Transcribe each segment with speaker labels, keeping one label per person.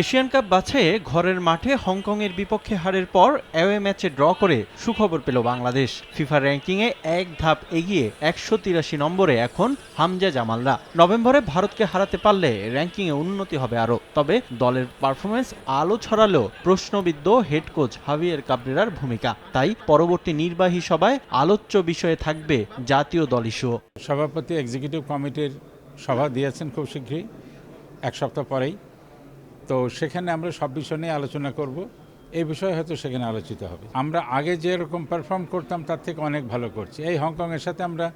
Speaker 1: Asian cup বাছাইয়ে ঘরের মাঠে হংকংয়ের বিপক্ষে হারের পর অ্যাওয়ে ম্যাচে ড্র করে সুখবর পেল বাংলাদেশ। ফিফা র্যাঙ্কিংয়ে এক ধাপ এগিয়ে একশো তিরাশি নম্বরে এখন হামজা জামালরা। নভেম্বরে ভারতকে হারাতে পারলে র্যাঙ্কিংয়ে উন্নতি হবে আরও। তবে দলের পারফরমেন্স আলো ছড়ালেও প্রশ্নবিদ্ধ হেড কোচ হাভিয়ের কাবরেরার ভূমিকা। তাই পরবর্তী নির্বাহী সভায় আলোচ্য বিষয়ে থাকবে জাতীয় দল ইস্যু।
Speaker 2: সভাপতি এক্সিকিউটিভ কমিটির সভা দিয়েছেন খুব শীঘ্রই, এক সপ্তাহ পরেই। তো সেখানে আমরা সব বিষয় নিয়ে আলোচনা করব। এই বিষয়ে হয়তো সেখানে আলোচিত হবে। আমরা আগে যেরকম পারফর্ম করতাম তার থেকে অনেক ভালো করছি। এই হংকংয়ের সাথে আমরা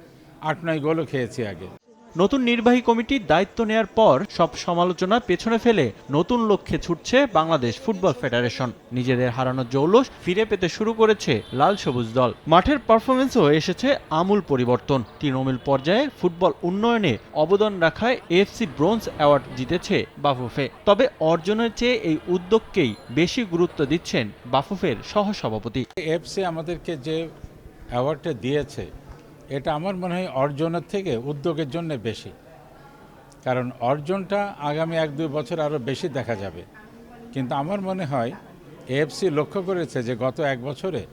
Speaker 2: আট নয় গোলও খেয়েছি আগে।
Speaker 1: নতুন নির্বাহী কমিটির দায়িত্ব নেয়ার পর সব সমালোচনা পেছনে ফেলে নতুন লক্ষ্যে ছুটছে বাংলাদেশ ফুটবল ফেডারেশন। নিজেদের হারানো জৌলস ফিরে পেতে শুরু করেছে লাল সবুজ দল। মাঠের পারফরমেন্সও এসেছে আমূল পরিবর্তন। তৃণমূল পর্যায়ে ফুটবল উন্নয়নে অবদান রাখায় এএফসি ব্রোঞ্জ অ্যাওয়ার্ড জিতেছে বাফুফে। তবে অর্জনের চেয়ে এই উদ্যোগকেই বেশি গুরুত্ব দিচ্ছেন বাফুফের সহসভাপতি।
Speaker 2: এফসি আমাদেরকে যে অ্যাওয়ার্ডটা দিয়েছে এটা আমার মনে হয় অর্জনের থেকে উদ্যোগের জন্য বেশি। কারণ অর্জনটা আগামী এক, দুই বছর আরও বেশি দেখা যাবে। কিন্তু আমার মনে হয় এএফসি লক্ষ্য করেছে যে গত এক বছরে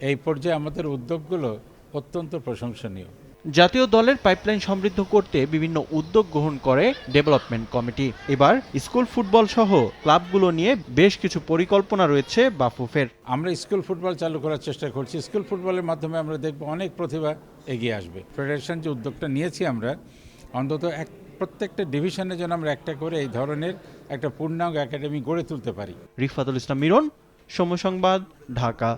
Speaker 2: এই পর্যায়ে আমাদের উদ্যোগগুলো অত্যন্ত প্রশংসনীয়।
Speaker 1: জাতীয় দলের পাইপলাইন সমৃদ্ধ করতে বিভিন্ন উদ্যোগ গ্রহণ করে ডেভেলপমেন্ট কমিটি এবার স্কুল ফুটবল সহ ক্লাবগুলো নিয়ে বেশ কিছু পরিকল্পনা রয়েছে বাফুফের।
Speaker 2: আমরা স্কুল ফুটবল চালু করার চেষ্টা করছি। স্কুল ফুটবলের মাধ্যমে আমরা দেখব অনেক প্রতিভা এগিয়ে আসবে। ফেডারেশন যে উদ্যোগটা নিয়েছি আমরা অন্তত এক প্রত্যেকটা ডিভিশনে যেন আমরা একটা করে এই ধরনের একটা পূর্ণাঙ্গ একাডেমি গড়ে তুলতে পারি।
Speaker 1: রিফাতুল ইসলাম মিরন সময় সংবাদ ঢাকা।